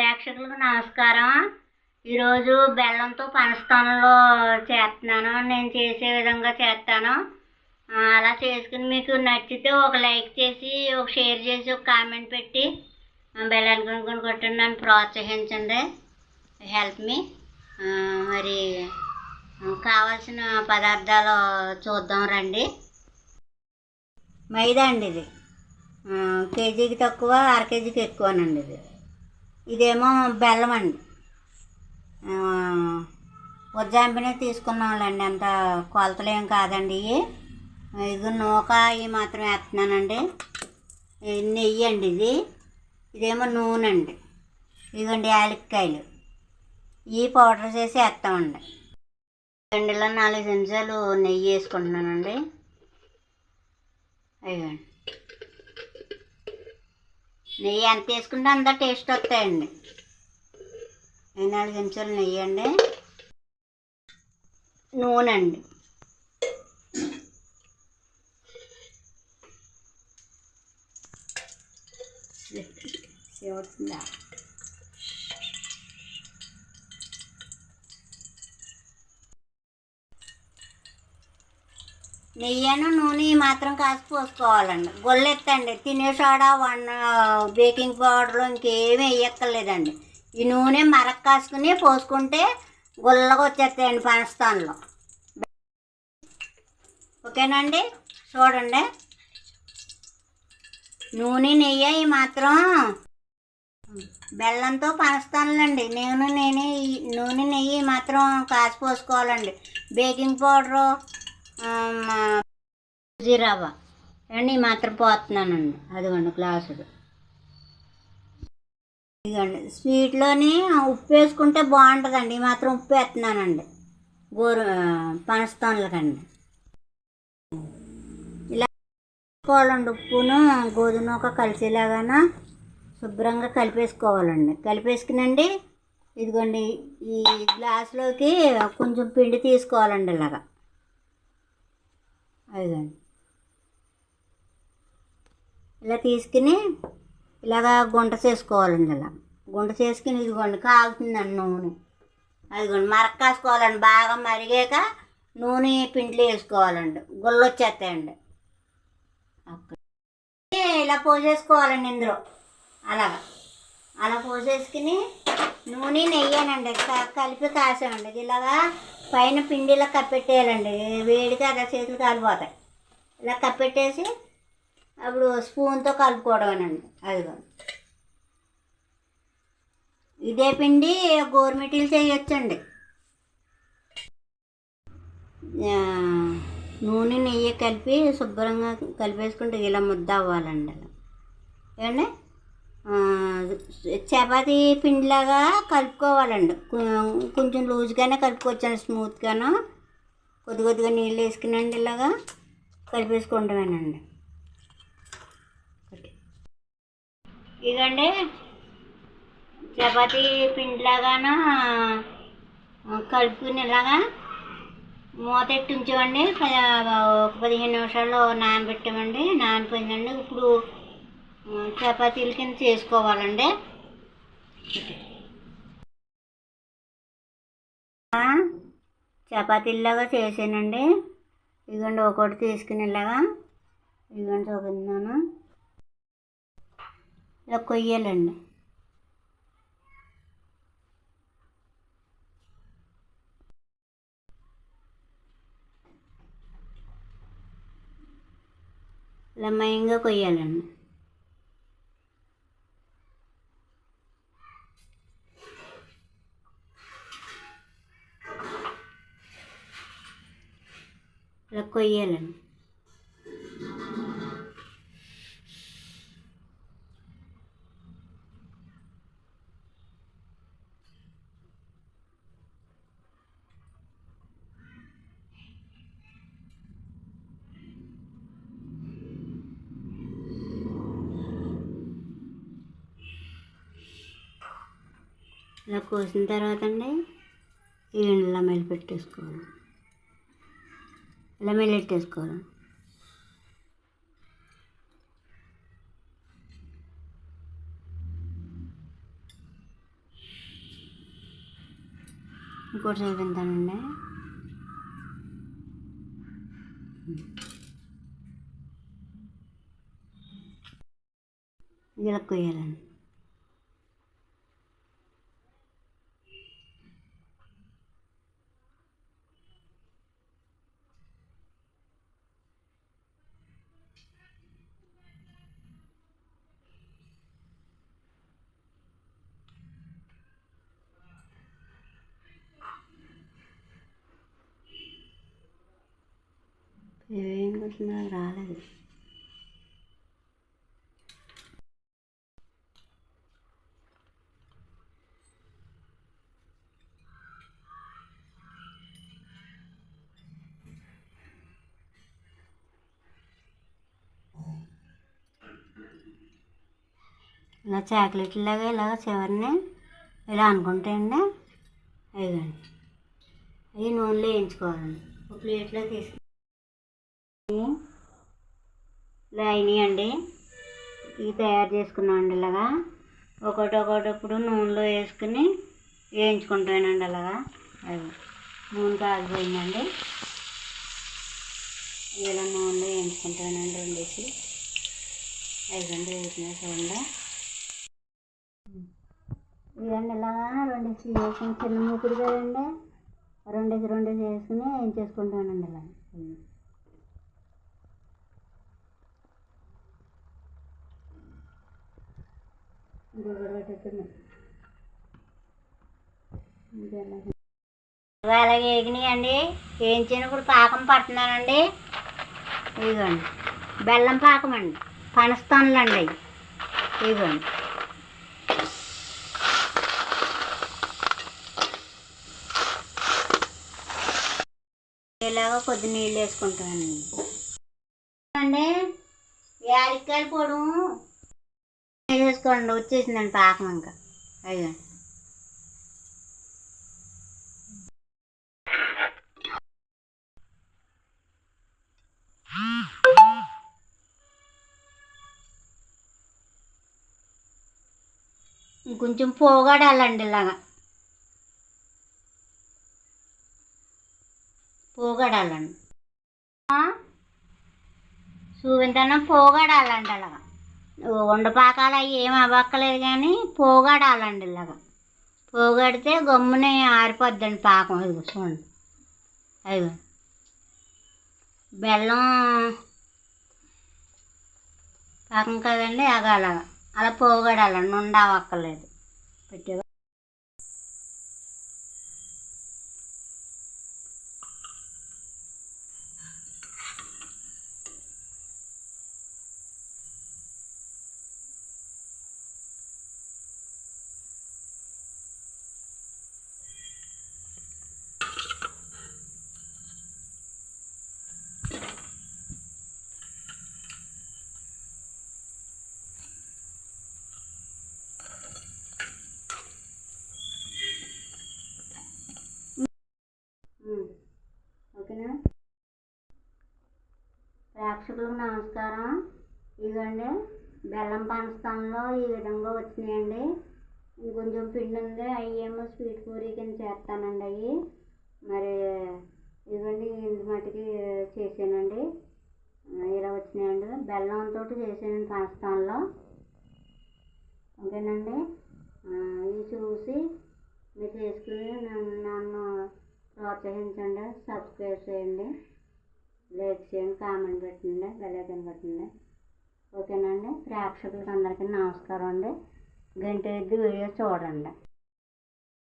ప్రేక్షకులకు నమస్కారం. ఈరోజు బెల్లంతో పనస్థానంలో చేస్తున్నాను. నేను చేసే విధంగా చేస్తాను. అలా చేసుకుని మీకు నచ్చితే ఒక లైక్ చేసి ఒక షేర్ చేసి ఒక కామెంట్ పెట్టి బెల్లం బెల్లాన్ని కొనుక్కొని కొట్టండి నన్ను ప్రోత్సహించండి. Help me. మరి కావాల్సిన పదార్థాలు చూద్దాం రండి. మైదా అండి ఇది. కేజీకి తక్కువ అర కేజీకి ఎక్కువనండి ఇది. ఇదేమో బెల్లం అండి. ఉజ్జాంపినే తీసుకున్నాంలేండి. అంత కొలతలు ఏం కాదండి ఇవి ఇది నూక ఇవి మాత్రం వేస్తున్నానండి. ఇది నెయ్యి అండి ఇది. ఇదేమో నూనె అండి. ఇదిగోండి యాలక్కాయలు. ఈ పౌడర్ చేసి వేస్తామండి. రెండులో నాలుగు చెంచాలు నెయ్యి వేసుకుంటున్నానండి. అయ్యండి నెయ్యి ఎంత వేసుకుంటే అంత టేస్ట్ వస్తాయండి. ఈ నాలుగు చెంచాలు నెయ్యి అండి. నూనె అండి. శివుతుందా నెయ్యను నూనె మాత్రం కాసి పోసుకోవాలండి. గొల్లెత్తండి. తినే సోడా వన్ బేకింగ్ పౌడర్ ఇంకేమీ వేయక్కర్లేదండి ఈ నూనె మరక కాసుకుని పోసుకుంటే గుల్లగా వచ్చేస్తాయండి పనస్థానంలో ఓకేనండి? చూడండి. నూనె నెయ్యి ఈ మాత్రం బెల్లంతో పనస్తానులండి నేను నేనే ఈ నూనె నెయ్యి మాత్రం కాసి పోసుకోవాలండి. బేకింగ్ పౌడరు జీరవ్వ అండి ఈ మాత్రం పోతున్నానండి అదిగోండి గ్లాసుడు ఇదిగోండి స్వీట్లోని ఉప్పు వేసుకుంటే బాగుంటుందండి. ఈ మాత్రం ఉప్పు వేస్తున్నానండి. గోరు పనస్తోన్లకండి. ఇలా వేసుకోవాలండి ఉప్పును. గోధుమ ఒక కలిసేలాగాన శుభ్రంగా కలిపేసుకోవాలండి. కలిపేసుకునండి ఇదిగోండి ఈ గ్లాసులోకి కొంచెం పిండి తీసుకోవాలండి ఇలాగా. అదిగోండి. ఇలా తీసుకుని ఇలాగా గుంట చేసుకోవాలండి ఇలా. గుంట చేసుకుని ఇదిగోండి కాగుతుందండి నూనె. అదిగోండి మరక్కాసుకోవాలండి బాగా మరిగాక నూనె పిండిలో వేసుకోవాలండి. గుళ్ళు వచ్చేస్తాయండి. ఇలా పోసేసుకోవాలండి ఇందులో. అలాగా. అలా పోసేసుకుని నూనె నెయ్యానండి. కలిపి కాసామండి. ఇది ఇలాగా పైన పిండి ఇలా కప్పెట్టేయాలండి. వేడిగా అలా చేతులు కాలిపోతాయి. ఇలా కప్పెట్టేసి అప్పుడు స్పూన్తో కలుపుకోవడమేనండి. అదిగో. ఇదే పిండి గోరుమిటీలు చేయొచ్చండి. నూనె నెయ్యి కలిపి శుభ్రంగా కలిపేసుకుంటే ఇలా ముద్ద అవ్వాలండి అలా ఏమండి? చపాతీ పిండిలాగా కలుపుకోవాలండి. కొంచెం లూజ్గానే కలుపుకోవచ్చాను స్మూత్గాను. కొద్ది కొద్దిగా నీళ్ళు వేసుకునండి ఇలాగా కలిపేసుకుంటామేనండి. ఇదండి చపాతీ పిండిలాగాను కలుపుకునేలాగా మూత ఎట్టి ఉంచామండి ప- ఒక పదిహేను నిమిషాలు నానబెట్టామండి నానిపోయిందండి. ఇప్పుడు చపాతీల కింద చేసుకోవాలండి. చపాతీలాగా చేసానండి ఇదిగోండి ఒకటి తీసుకునేలాగా ఇదిగోండి చూపిస్తున్నాను. ఇలా కొయ్యాలండి. ఇలా మయంగా కొయ్యాలండి. ఇలా కొయ్యాలండి ఇలా కోసిన తర్వాత అండి ఈ ఇలా మెల్లి పెట్టేసుకోవాలి. ఇలా మెల్లెట్ వేసుకోవాలి ఇంకోటి సైడ్ ఎంతనండి ఇలా కొయ్యాలండి ఏం కొంటున్నా రాలేదు. ఇలా చాక్లెట్లాగా ఇలా చివరిని ఇలా అనుకుంటాయండి అయ్యండి అవి నూనెలో వేయించుకోవాలండి ఒక ప్లేట్లో తీసుకు ఇలా అయినాయండి. ఇవి తయారు చేసుకున్నామండి ఇలాగా. ఒకటి ఒకటప్పుడు నూనెలో వేసుకుని వేయించుకుంటానండి అలాగా అవి నూనె కాగిపోయిందండి. ఇలా నూనెలో వేయించుకుంటానండి రెండేసి ఐదండి వేసిన చూడండి ఇదండి ఇలాగా రెండేసి వేసుకుని చిన్న మూకుడు కదండి. రెండేసి రెండేసి వేసుకుని వేయించేసుకుంటానండి ఇలా అలాగే ఎగినాయండి. వేయించినప్పుడు పాకం పడుతున్నానండి. ఇదిగోండి. బెల్లం పాకం అండి పనస్తానులండి. అవి ఇదిగోండి. ఇలాగ కొద్ది నీళ్ళు వేసుకుంటానండి. అండి యాలక్కాయల పొడు చూడండి వచ్చేసిందండి పాకం ఇంకా. అయ్యో. ఇంకొంచెం పోగాడాలండి ఇలాగా. పోగాడాలండి. చూపించడం పోగాడాలండి అలాగా. ఉండపాకాలు అవి ఏం అవ్వక్కలేదు కానీ పోగాడాలండి ఇలాగా. పోగడితే గమ్మునే ఆరిపోద్దండి పాకం. ఇదిగో చూడండి. అదిగో బెల్లం పాకం కదండి అగా అలాగా అలా పోగడాలండి నుండి అవ్వక్కర్లేదు ప్రేక్షకులకు నమస్కారం. ఇదిగోండి బెల్లం పానస్థానంలో ఈ విధంగా వచ్చినాయండి. ఇంకొంచెం పిండి ఉంది అవి ఏమో స్వీట్ పూరీ కింద చేస్తానండి అవి. మరి ఇదిగోండి ఇంత మటుకి చేశానండి. ఇలా వచ్చినాయండి. బెల్లంతో చేసాను పానస్థానంలో ఓకేనండి. ఇవి చూసి మీరు చేసుకుని నన్ను నన్ను ప్రోత్సహించండి సబ్స్క్రైబ్ చేయండి. లైక్ చేయండి కామెంట్ పెట్టండి బెల్లైకన్ పెట్టండి. ఓకేనండి? ప్రేక్షకులకు అందరికీ నమస్కారం అండి. గంట ఎద్దు వీడియో చూడండి.